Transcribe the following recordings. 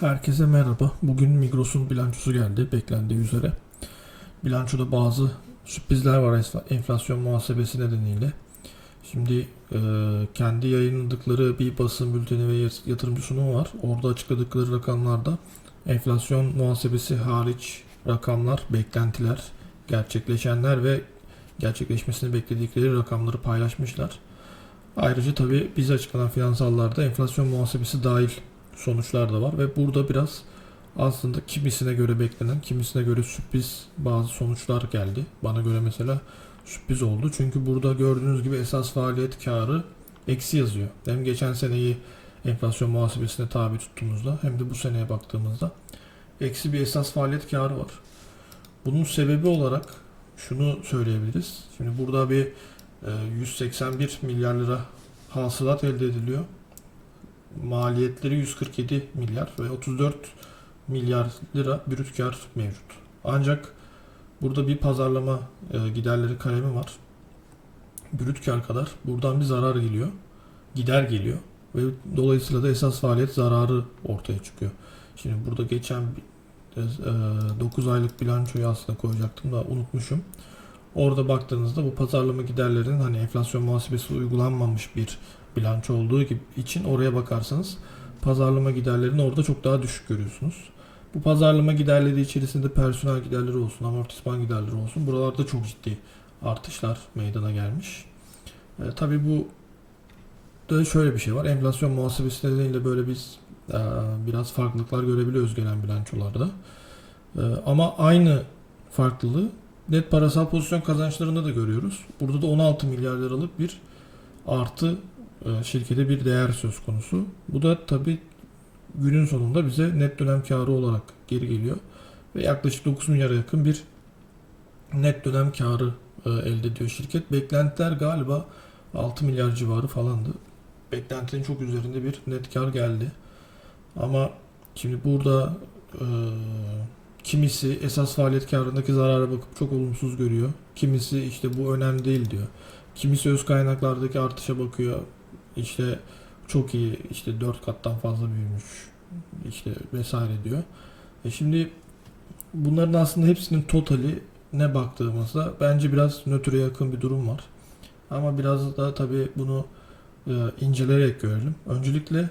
Herkese merhaba. Bugün Migros'un bilançosu geldi beklendiği üzere. Bilançoda bazı sürprizler var enfla- enflasyon muhasebesi nedeniyle. Şimdi e, kendi yayınladıkları bir basın bülteni ve yat- yatırımcı sunumu var. Orada açıkladıkları rakamlarda enflasyon muhasebesi hariç rakamlar, beklentiler, gerçekleşenler ve gerçekleşmesini bekledikleri rakamları paylaşmışlar. Ayrıca tabii bize açıklanan finansallarda enflasyon muhasebesi dahil sonuçlar da var ve burada biraz aslında kimisine göre beklenen, kimisine göre sürpriz bazı sonuçlar geldi. Bana göre mesela sürpriz oldu. Çünkü burada gördüğünüz gibi esas faaliyet karı eksi yazıyor. Hem geçen seneyi enflasyon muhasebesine tabi tuttuğumuzda hem de bu seneye baktığımızda eksi bir esas faaliyet karı var. Bunun sebebi olarak şunu söyleyebiliriz. Şimdi burada bir e, 181 milyar lira hasılat elde ediliyor maliyetleri 147 milyar ve 34 milyar lira brüt kar mevcut. Ancak burada bir pazarlama e, giderleri kalemi var. Brüt kar kadar buradan bir zarar geliyor. Gider geliyor ve dolayısıyla da esas faaliyet zararı ortaya çıkıyor. Şimdi burada geçen bir- e, 9 aylık bilançoyu aslında koyacaktım da unutmuşum. Orada baktığınızda bu pazarlama giderlerinin hani enflasyon muhasebesi uygulanmamış bir bilanço olduğu gibi için oraya bakarsanız pazarlama giderlerini orada çok daha düşük görüyorsunuz. Bu pazarlama giderleri içerisinde personel giderleri olsun, amortisman giderleri olsun. Buralarda çok ciddi artışlar meydana gelmiş. E, tabii bu da şöyle bir şey var. Enflasyon muhasebesi nedeniyle böyle biz e, biraz farklılıklar görebiliyoruz gelen bilançolarda. E, ama aynı farklılığı net parasal pozisyon kazançlarında da görüyoruz. Burada da 16 milyar liralık bir artı e, şirkete bir değer söz konusu. Bu da tabi günün sonunda bize net dönem karı olarak geri geliyor. Ve yaklaşık 9 milyara yakın bir net dönem karı e, elde ediyor şirket. Beklentiler galiba 6 milyar civarı falandı. Beklentinin çok üzerinde bir net kar geldi. Ama şimdi burada e, kimisi esas faaliyet karındaki zarara bakıp çok olumsuz görüyor. Kimisi işte bu önemli değil diyor. Kimisi öz kaynaklardaki artışa bakıyor. İşte çok iyi işte 4 kattan fazla büyümüş işte vesaire diyor. E şimdi bunların aslında hepsinin totali ne baktığımızda bence biraz nötre yakın bir durum var. Ama biraz da tabii bunu e, inceleyerek görelim. Öncelikle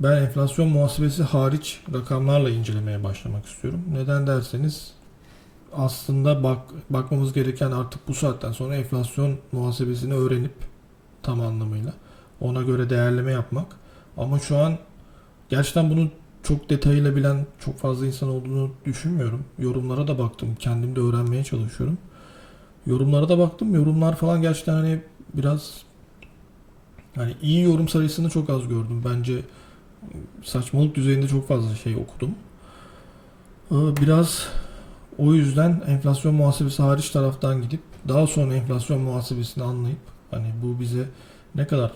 ben enflasyon muhasebesi hariç rakamlarla incelemeye başlamak istiyorum. Neden derseniz aslında bak bakmamız gereken artık bu saatten sonra enflasyon muhasebesini öğrenip tam anlamıyla ona göre değerleme yapmak. Ama şu an gerçekten bunu çok detayıyla bilen çok fazla insan olduğunu düşünmüyorum. Yorumlara da baktım. Kendim de öğrenmeye çalışıyorum. Yorumlara da baktım. Yorumlar falan gerçekten hani biraz hani iyi yorum sayısını çok az gördüm. Bence saçmalık düzeyinde çok fazla şey okudum. Ee, Biraz o yüzden enflasyon muhasebesi hariç taraftan gidip daha sonra enflasyon muhasebesini anlayıp hani bu bize ne kadar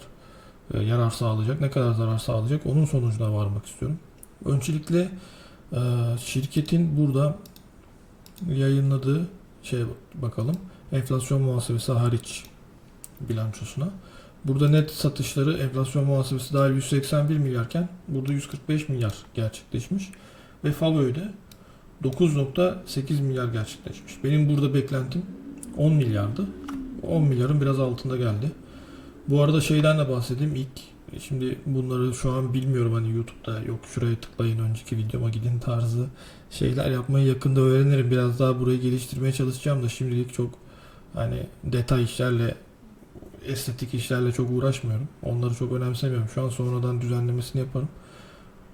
e, yarar sağlayacak, ne kadar zarar sağlayacak onun sonucuna varmak istiyorum. Öncelikle e, şirketin burada yayınladığı şey bakalım. Enflasyon muhasebesi hariç bilançosuna. Burada net satışları enflasyon muhasebesi dahil 181 milyarken burada 145 milyar gerçekleşmiş. Ve Favo'da 9.8 milyar gerçekleşmiş. Benim burada beklentim 10 milyardı. 10 milyarın biraz altında geldi. Bu arada şeyden de bahsedeyim. İlk şimdi bunları şu an bilmiyorum hani YouTube'da yok şuraya tıklayın önceki videoma gidin tarzı şeyler yapmayı yakında öğrenirim. Biraz daha burayı geliştirmeye çalışacağım da şimdilik çok hani detay işlerle estetik işlerle çok uğraşmıyorum. Onları çok önemsemiyorum. Şu an sonradan düzenlemesini yaparım.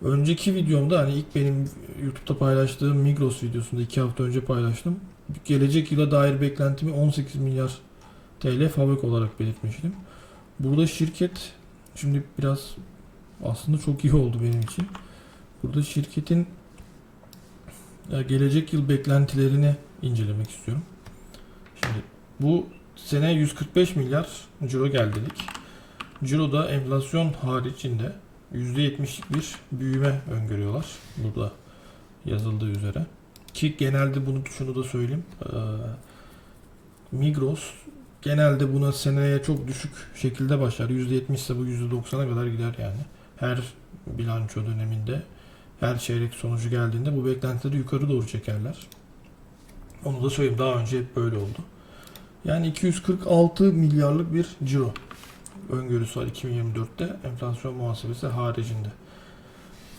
Önceki videomda hani ilk benim YouTube'da paylaştığım Migros videosunda iki hafta önce paylaştım. Gelecek yıla dair beklentimi 18 milyar TL fabrik olarak belirtmiştim. Burada şirket şimdi biraz aslında çok iyi oldu benim için. Burada şirketin e, gelecek yıl beklentilerini incelemek istiyorum. Şimdi bu sene 145 milyar ciro geldi dedik. Ciro'da enflasyon haricinde %70'lik bir büyüme öngörüyorlar. Burada yazıldığı üzere. Ki genelde bunu şunu da söyleyeyim. Migros genelde buna seneye çok düşük şekilde başlar. %70 ise bu %90'a kadar gider yani. Her bilanço döneminde her çeyrek sonucu geldiğinde bu beklentileri yukarı doğru çekerler. Onu da söyleyeyim daha önce hep böyle oldu. Yani 246 milyarlık bir ciro öngörüsü var 2024'te enflasyon muhasebesi haricinde.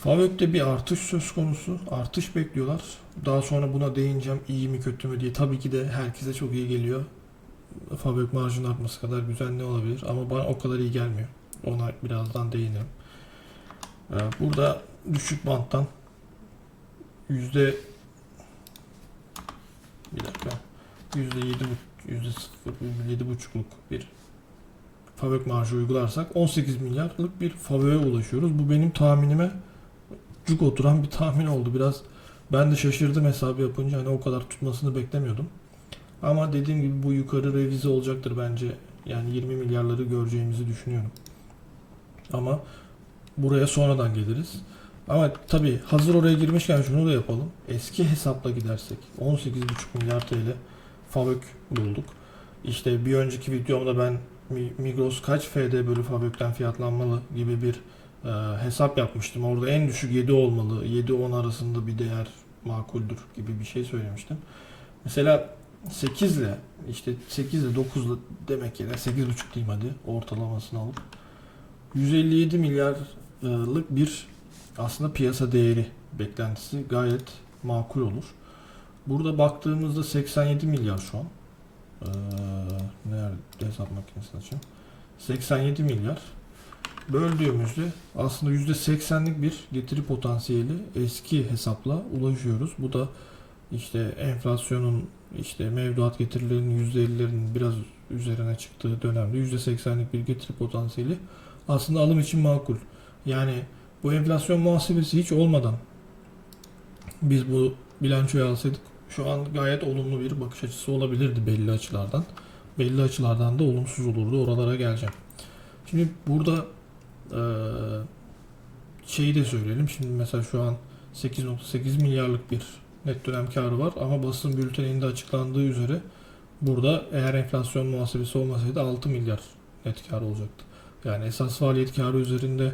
FAVÖK'te bir artış söz konusu. Artış bekliyorlar. Daha sonra buna değineceğim iyi mi kötü mü diye. Tabii ki de herkese çok iyi geliyor. FAVÖK marjının artması kadar güzel ne olabilir ama bana o kadar iyi gelmiyor. Ona birazdan değinirim. Ee, Burada düşük banttan yüzde bir dakika yüzde yedi bu- yüzde sıfır yedi buçukluk bir FAVÖK marjı uygularsak 18 milyarlık bir FAVÖK'e ulaşıyoruz. Bu benim tahminime cuk oturan bir tahmin oldu. Biraz ben de şaşırdım hesabı yapınca hani o kadar tutmasını beklemiyordum. Ama dediğim gibi bu yukarı revize olacaktır bence. Yani 20 milyarları göreceğimizi düşünüyorum. Ama buraya sonradan geliriz. Ama tabii hazır oraya girmişken şunu da yapalım. Eski hesapla gidersek 18,5 milyar TL FAVÖK bulduk. İşte bir önceki videomda ben Mi- Migros kaç FD bölü FAVÖK'ten fiyatlanmalı gibi bir e, hesap yapmıştım. Orada en düşük 7 olmalı. 7-10 arasında bir değer makuldür gibi bir şey söylemiştim. Mesela 8 ile işte 8 ile 9 ile demek yerine 8,5 diyeyim hadi ortalamasını alıp 157 milyarlık bir aslında piyasa değeri beklentisi gayet makul olur. Burada baktığımızda 87 milyar şu an. Ee, nerede hesap makinesini açayım. 87 milyar. Böldüğümüzde aslında %80'lik bir getiri potansiyeli eski hesapla ulaşıyoruz. Bu da işte enflasyonun işte mevduat getirilerinin %50'lerin biraz üzerine çıktığı dönemde %80'lik bir getiri potansiyeli aslında alım için makul. Yani bu enflasyon muhasebesi hiç olmadan biz bu bilançoyu alsaydık şu an gayet olumlu bir bakış açısı olabilirdi belli açılardan. Belli açılardan da olumsuz olurdu. Oralara geleceğim. Şimdi burada eee, şeyi de söyleyelim. Şimdi mesela şu an 8.8 milyarlık bir net dönem karı var ama basın bülteninde açıklandığı üzere burada eğer enflasyon muhasebesi olmasaydı 6 milyar net kar olacaktı. Yani esas faaliyet karı üzerinde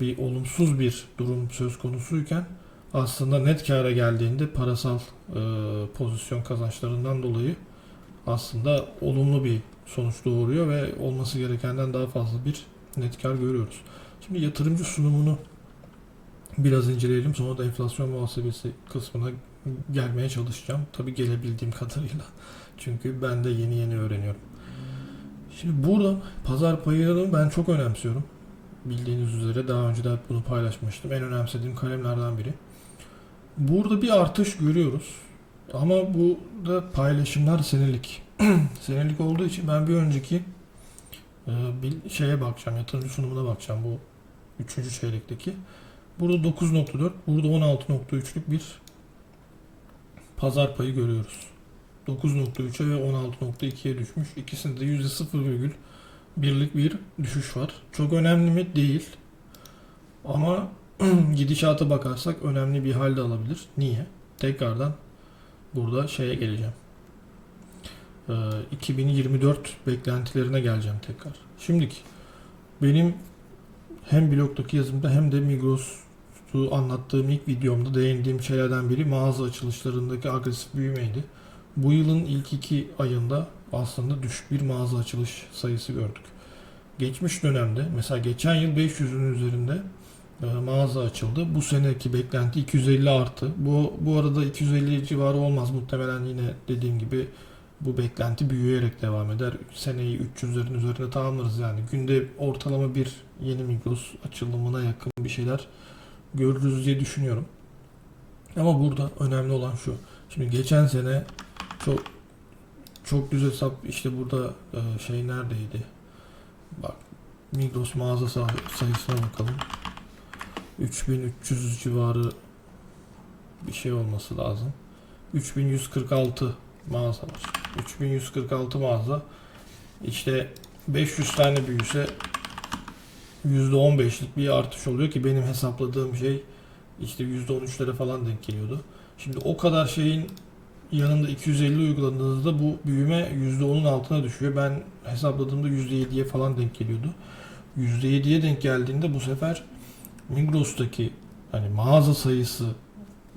bir olumsuz bir durum söz konusuyken aslında net kâra geldiğinde parasal e, pozisyon kazançlarından dolayı aslında olumlu bir sonuç doğuruyor ve olması gerekenden daha fazla bir net kar görüyoruz. Şimdi yatırımcı sunumunu biraz inceleyelim. Sonra da enflasyon muhasebesi kısmına gelmeye çalışacağım. Tabi gelebildiğim kadarıyla. Çünkü ben de yeni yeni öğreniyorum. Şimdi burada pazar payını ben çok önemsiyorum. Bildiğiniz üzere daha önce de bunu paylaşmıştım. En önemsediğim kalemlerden biri. Burada bir artış görüyoruz. Ama bu da paylaşımlar senelik. senelik olduğu için ben bir önceki e, bir şeye bakacağım. Yatırımcı sunumuna bakacağım bu 3. çeyrekteki. Burada 9.4, burada 16.3'lük bir pazar payı görüyoruz. 9.3'e ve 16.2'ye düşmüş. İkisinde de %0,1'lik bir düşüş var. Çok önemli mi? Değil. Ama gidişata bakarsak önemli bir halde alabilir. Niye? Tekrardan burada şeye geleceğim. Ee, 2024 beklentilerine geleceğim tekrar. Şimdiki benim hem blogdaki yazımda hem de Migros'u anlattığım ilk videomda değindiğim şeylerden biri mağaza açılışlarındaki agresif büyümeydi. Bu yılın ilk iki ayında aslında düşük bir mağaza açılış sayısı gördük. Geçmiş dönemde mesela geçen yıl 500'ün üzerinde mağaza açıldı. Bu seneki beklenti 250 artı. Bu bu arada 250 civarı olmaz muhtemelen yine dediğim gibi bu beklenti büyüyerek devam eder. Seneyi 300'lerin üzerinde tamamlarız yani. Günde ortalama bir yeni Migros açılımına yakın bir şeyler görürüz diye düşünüyorum. Ama burada önemli olan şu. Şimdi geçen sene çok çok düz hesap işte burada e, şey neredeydi? Bak Migros mağaza say- sayısına bakalım. 3300 civarı bir şey olması lazım. 3146 mağaza var. 3146 mağaza işte 500 tane büyüse %15'lik bir artış oluyor ki benim hesapladığım şey işte %13'lere falan denk geliyordu. Şimdi o kadar şeyin yanında 250 uyguladığınızda bu büyüme %10'un altına düşüyor. Ben hesapladığımda %7'ye falan denk geliyordu. %7'ye denk geldiğinde bu sefer Migros'taki hani mağaza sayısı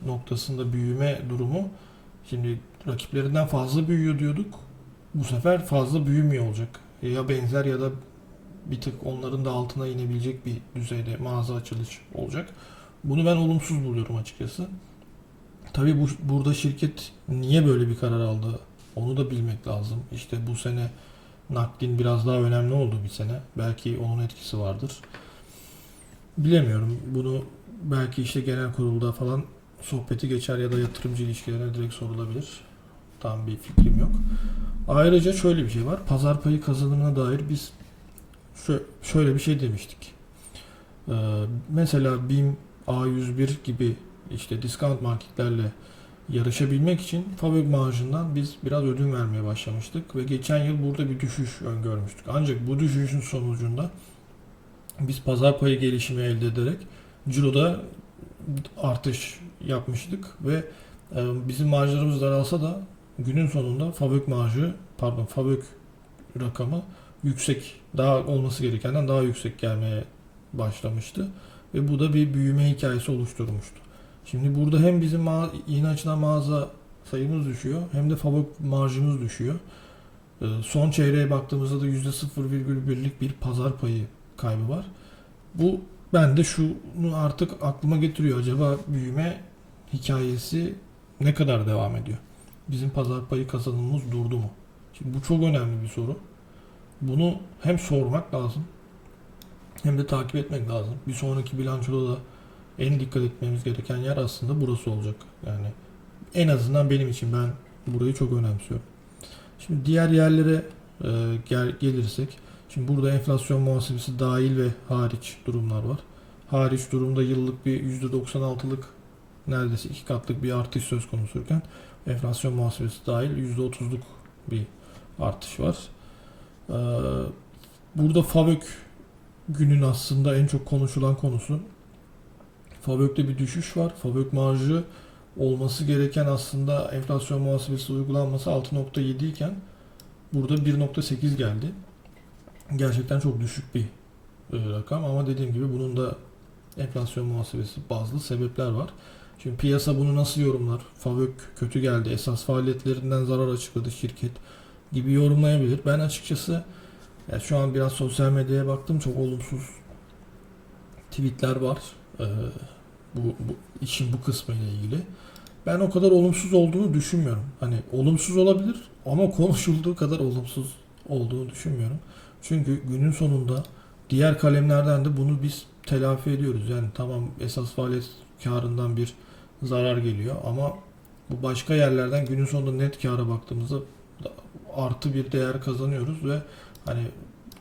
noktasında büyüme durumu şimdi rakiplerinden fazla büyüyor diyorduk. Bu sefer fazla büyümüyor olacak. Ya benzer ya da bir tık onların da altına inebilecek bir düzeyde mağaza açılış olacak. Bunu ben olumsuz buluyorum açıkçası. Tabii bu, burada şirket niye böyle bir karar aldı onu da bilmek lazım. İşte bu sene naklin biraz daha önemli oldu bir sene. Belki onun etkisi vardır. Bilemiyorum. Bunu belki işte genel kurulda falan sohbeti geçer ya da yatırımcı ilişkilerine direkt sorulabilir. Tam bir fikrim yok. Ayrıca şöyle bir şey var. Pazar payı kazanımına dair biz şö- şöyle bir şey demiştik. Ee, mesela BİM, A101 gibi işte discount marketlerle yarışabilmek için fabrik marjından biz biraz ödün vermeye başlamıştık ve geçen yıl burada bir düşüş öngörmüştük. Ancak bu düşüşün sonucunda biz pazar payı gelişimi elde ederek ciroda artış yapmıştık ve e, bizim marjlarımız daralsa da günün sonunda fabrik marjı pardon fabrik rakamı yüksek daha olması gerekenden daha yüksek gelmeye başlamıştı ve bu da bir büyüme hikayesi oluşturmuştu. Şimdi burada hem bizim yeni açılan mağaza sayımız düşüyor hem de fabrik marjımız düşüyor. Ee, Son çeyreğe baktığımızda da %0,1'lik bir pazar payı kaybı var. Bu ben de şunu artık aklıma getiriyor. Acaba büyüme hikayesi ne kadar devam ediyor? Bizim pazar payı kazanımımız durdu mu? Şimdi bu çok önemli bir soru. Bunu hem sormak lazım hem de takip etmek lazım. Bir sonraki bilançoda da en dikkat etmemiz gereken yer aslında burası olacak. Yani en azından benim için ben burayı çok önemsiyorum. Şimdi diğer yerlere e, gel, gelirsek, şimdi burada enflasyon muhasebesi dahil ve hariç durumlar var. Hariç durumda yıllık bir %96'lık neredeyse iki katlık bir artış söz konusuyken enflasyon muhasebesi dahil %30'luk bir artış var. Ee, burada FAVÖK günün aslında en çok konuşulan konusu FAVÖK'te bir düşüş var. FAVÖK marjı olması gereken aslında enflasyon muhasebesi uygulanması 6.7 iken burada 1.8 geldi. Gerçekten çok düşük bir e, rakam ama dediğim gibi bunun da enflasyon muhasebesi bazlı sebepler var. Şimdi piyasa bunu nasıl yorumlar? FAVÖK kötü geldi, esas faaliyetlerinden zarar açıkladı şirket gibi yorumlayabilir. Ben açıkçası ya şu an biraz sosyal medyaya baktım çok olumsuz tweetler var. Ee, bu, bu işin bu kısmı ile ilgili. Ben o kadar olumsuz olduğunu düşünmüyorum. Hani olumsuz olabilir ama konuşulduğu kadar olumsuz olduğunu düşünmüyorum. Çünkü günün sonunda diğer kalemlerden de bunu biz telafi ediyoruz. Yani tamam esas faaliyet karından bir zarar geliyor ama bu başka yerlerden günün sonunda net kâra baktığımızda artı bir değer kazanıyoruz ve hani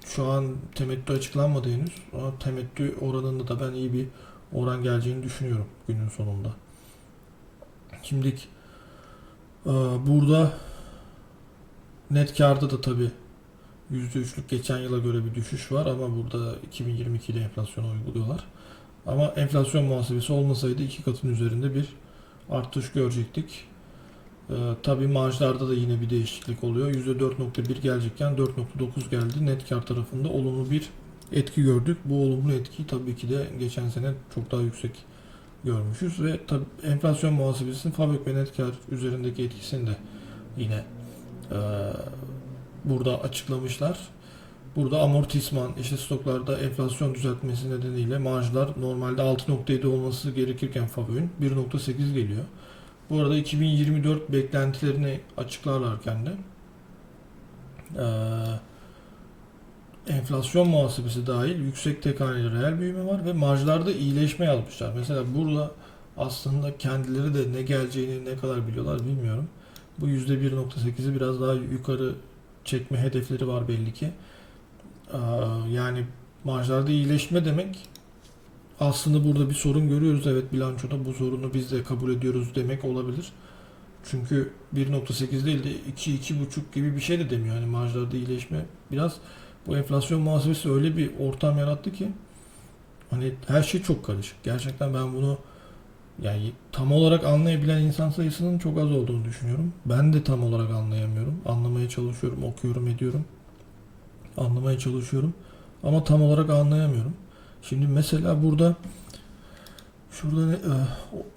şu an temettü açıklanmadı henüz ama temettü oranında da ben iyi bir oran geleceğini düşünüyorum günün sonunda. Şimdi burada net karda da tabi %3'lük geçen yıla göre bir düşüş var ama burada 2022'de enflasyonu uyguluyorlar. Ama enflasyon muhasebesi olmasaydı iki katın üzerinde bir artış görecektik. Ee, tabii marjlarda da yine bir değişiklik oluyor. %4.1 gelecekken 4.9 geldi. Net kar tarafında olumlu bir etki gördük. Bu olumlu etkiyi tabii ki de geçen sene çok daha yüksek görmüşüz ve tabii enflasyon muhasebesinin fabrik ve net kar üzerindeki etkisini de yine e, burada açıklamışlar. Burada amortisman, işte stoklarda enflasyon düzeltmesi nedeniyle marjlar normalde 6.7 olması gerekirken Favö'nün 1.8 geliyor. Bu arada 2024 beklentilerini açıklarlarken de eee enflasyon muhasebesi dahil yüksek tek reel büyüme var ve marjlarda iyileşme yazmışlar. Mesela burada aslında kendileri de ne geleceğini ne kadar biliyorlar bilmiyorum. Bu %1.8'i biraz daha yukarı çekme hedefleri var belli ki. Yani marjlarda iyileşme demek aslında burada bir sorun görüyoruz. Evet bilançoda bu sorunu biz de kabul ediyoruz demek olabilir. Çünkü 1.8 değil de 2-2.5 gibi bir şey de demiyor. Yani marjlarda iyileşme biraz bu enflasyon muhasebesi öyle bir ortam yarattı ki hani her şey çok karışık. Gerçekten ben bunu yani tam olarak anlayabilen insan sayısının çok az olduğunu düşünüyorum. Ben de tam olarak anlayamıyorum. Anlamaya çalışıyorum, okuyorum, ediyorum. Anlamaya çalışıyorum. Ama tam olarak anlayamıyorum. Şimdi mesela burada Şurada ne, e,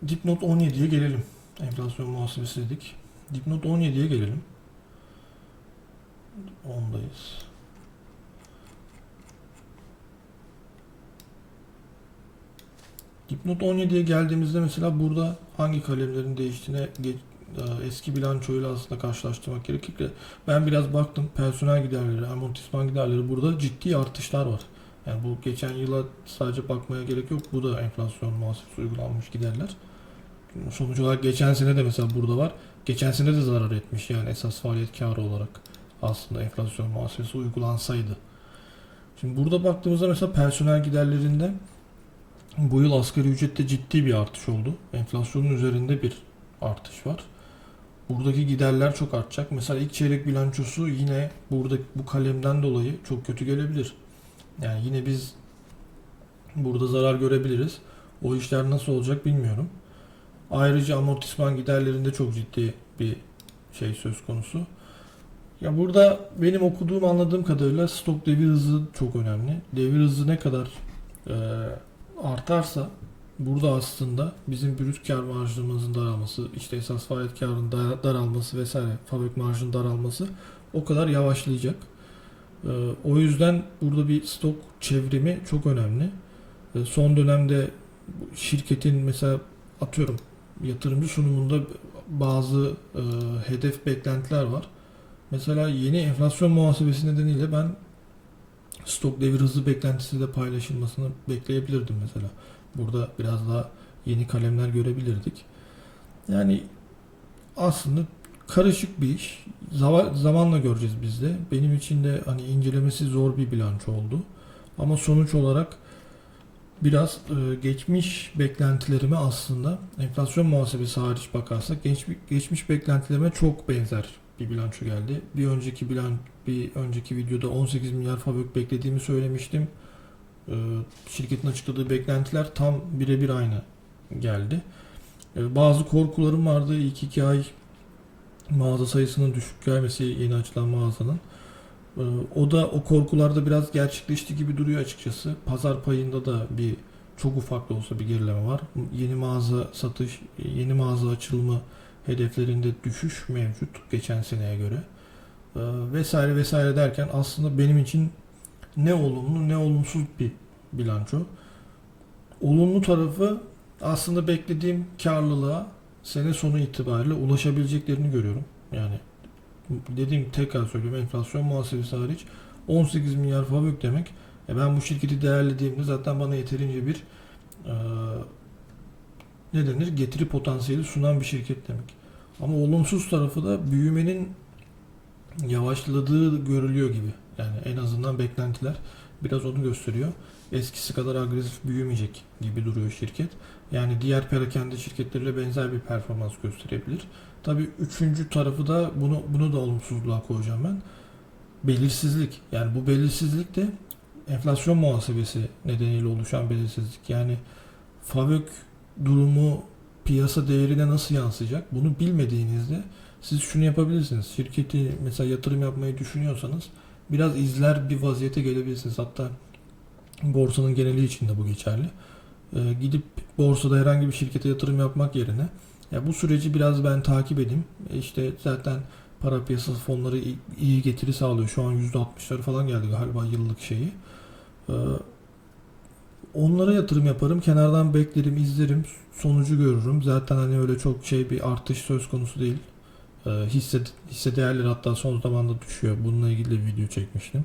dipnot 17'ye gelelim. Enflasyon muhasebesi dedik. Dipnot 17'ye gelelim. 10'dayız. Dipnot 17'ye geldiğimizde mesela burada hangi kalemlerin değiştiğine e, eski bilançoyla aslında karşılaştırmak gerekir ki ben biraz baktım personel giderleri, amortisman giderleri burada ciddi artışlar var. Yani bu geçen yıla sadece bakmaya gerek yok. Bu da enflasyon muhasebesi uygulanmış giderler. Sonuç olarak geçen sene de mesela burada var. Geçen sene de zarar etmiş yani esas faaliyet karı olarak aslında enflasyon muhasebesi uygulansaydı. Şimdi burada baktığımızda mesela personel giderlerinde bu yıl asgari ücrette ciddi bir artış oldu. Enflasyonun üzerinde bir artış var. Buradaki giderler çok artacak. Mesela ilk çeyrek bilançosu yine burada bu kalemden dolayı çok kötü gelebilir. Yani yine biz burada zarar görebiliriz. O işler nasıl olacak bilmiyorum. Ayrıca amortisman giderlerinde çok ciddi bir şey söz konusu. Ya burada benim okuduğum anladığım kadarıyla stok devir hızı çok önemli. Devir hızı ne kadar e, artarsa burada aslında bizim brüt kar marjımızın daralması, işte esas faaliyet karının da- daralması vesaire, fabrik marjının daralması o kadar yavaşlayacak. Ee, O yüzden burada bir stok çevrimi çok önemli. Ee, Son dönemde şirketin mesela atıyorum yatırımcı sunumunda bazı e, hedef beklentiler var. Mesela yeni enflasyon muhasebesi nedeniyle ben stok devir hızı beklentisi de paylaşılmasını bekleyebilirdim mesela. Burada biraz daha yeni kalemler görebilirdik. Yani aslında karışık bir iş. Zamanla göreceğiz biz de. Benim için de hani incelemesi zor bir bilanço oldu. Ama sonuç olarak biraz e, geçmiş beklentilerime aslında enflasyon muhasebesi hariç bakarsak geçmiş, geçmiş beklentilerime çok benzer bir bilanço geldi. Bir önceki bilan bir önceki videoda 18 milyar fabrik beklediğimi söylemiştim. E, şirketin açıkladığı beklentiler tam birebir aynı geldi. E, bazı korkularım vardı. İlk iki ay mağaza sayısının düşük gelmesi yeni açılan mağazanın. Ee, O da o korkularda biraz gerçekleşti gibi duruyor açıkçası. Pazar payında da bir çok ufak da olsa bir gerileme var. Yeni mağaza satış, yeni mağaza açılımı hedeflerinde düşüş mevcut geçen seneye göre. Ee, Vesaire vesaire derken aslında benim için ne olumlu ne olumsuz bir bilanço. Olumlu tarafı aslında beklediğim karlılığa sene sonu itibariyle ulaşabileceklerini görüyorum. Yani dediğim tekrar söylüyorum enflasyon muhasebesi hariç 18 milyar fabrik demek. E ben bu şirketi değerlediğimde zaten bana yeterince bir e, ne denir getiri potansiyeli sunan bir şirket demek. Ama olumsuz tarafı da büyümenin yavaşladığı görülüyor gibi. Yani en azından beklentiler biraz onu gösteriyor. Eskisi kadar agresif büyümeyecek gibi duruyor şirket. Yani diğer perakende şirketleriyle benzer bir performans gösterebilir. Tabii üçüncü tarafı da bunu bunu da olumsuzluğa koyacağım ben. Belirsizlik. Yani bu belirsizlik de enflasyon muhasebesi nedeniyle oluşan belirsizlik. Yani fabrik durumu piyasa değerine nasıl yansıyacak? Bunu bilmediğinizde siz şunu yapabilirsiniz. Şirketi mesela yatırım yapmayı düşünüyorsanız biraz izler bir vaziyete gelebilirsiniz. Hatta borsanın geneli için de bu geçerli. Ee, gidip borsada herhangi bir şirkete yatırım yapmak yerine ya bu süreci biraz ben takip edeyim. E işte zaten para piyasası fonları iyi- getiri sağlıyor. Şu an %60'ları falan geldi galiba yıllık şeyi. Ee, onlara yatırım yaparım. Kenardan beklerim, izlerim. Sonucu görürüm. Zaten hani öyle çok şey bir artış söz konusu değil. Ee, hisse, hisse değerleri hatta son zamanda düşüyor. Bununla ilgili de video çekmiştim.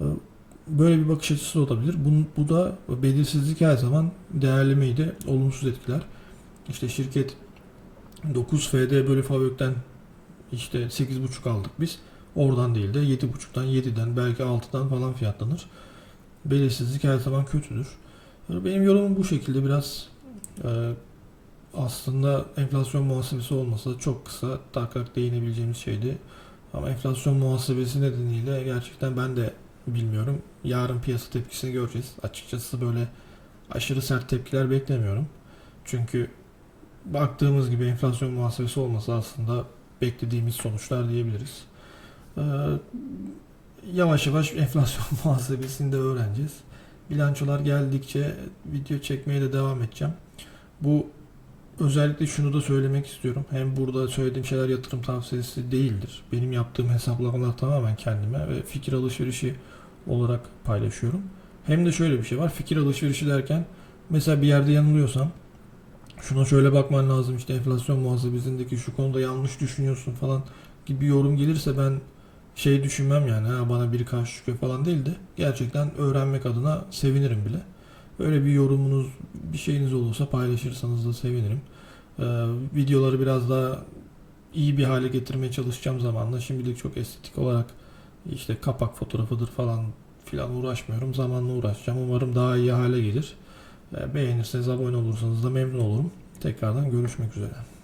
Ee, böyle bir bakış açısı olabilir. Bu, bu da belirsizlik her zaman değerlemeyi de olumsuz etkiler. İşte şirket 9 FD bölü fabrikten işte 8.5 aldık biz. Oradan değil de 7.5'tan 7'den belki 6'dan falan fiyatlanır. Belirsizlik her zaman kötüdür. Benim yorumum bu şekilde biraz e, aslında enflasyon muhasebesi olmasa da çok kısa tak tak değinebileceğimiz şeydi. Ama enflasyon muhasebesi nedeniyle gerçekten ben de bilmiyorum. Yarın piyasa tepkisini göreceğiz. Açıkçası böyle aşırı sert tepkiler beklemiyorum. Çünkü baktığımız gibi enflasyon muhasebesi olmasa aslında beklediğimiz sonuçlar diyebiliriz. Ee, yavaş yavaş enflasyon muhasebesini de öğreneceğiz. Bilançolar geldikçe video çekmeye de devam edeceğim. Bu özellikle şunu da söylemek istiyorum. Hem burada söylediğim şeyler yatırım tavsiyesi değildir. Benim yaptığım hesaplamalar tamamen kendime ve fikir alışverişi olarak paylaşıyorum. Hem de şöyle bir şey var. Fikir alışverişi derken mesela bir yerde yanılıyorsam şuna şöyle bakman lazım işte enflasyon muhasebesindeki şu konuda yanlış düşünüyorsun falan gibi yorum gelirse ben şey düşünmem yani ha bana biri karşı çıkıyor falan değil de gerçekten öğrenmek adına sevinirim bile. Böyle bir yorumunuz, bir şeyiniz olursa paylaşırsanız da sevinirim. Ee, videoları biraz daha iyi bir hale getirmeye çalışacağım zamanla. Şimdilik çok estetik olarak işte kapak fotoğrafıdır falan filan uğraşmıyorum. Zamanla uğraşacağım. Umarım daha iyi hale gelir. Ee, beğenirseniz abone olursanız da memnun olurum. Tekrardan görüşmek üzere.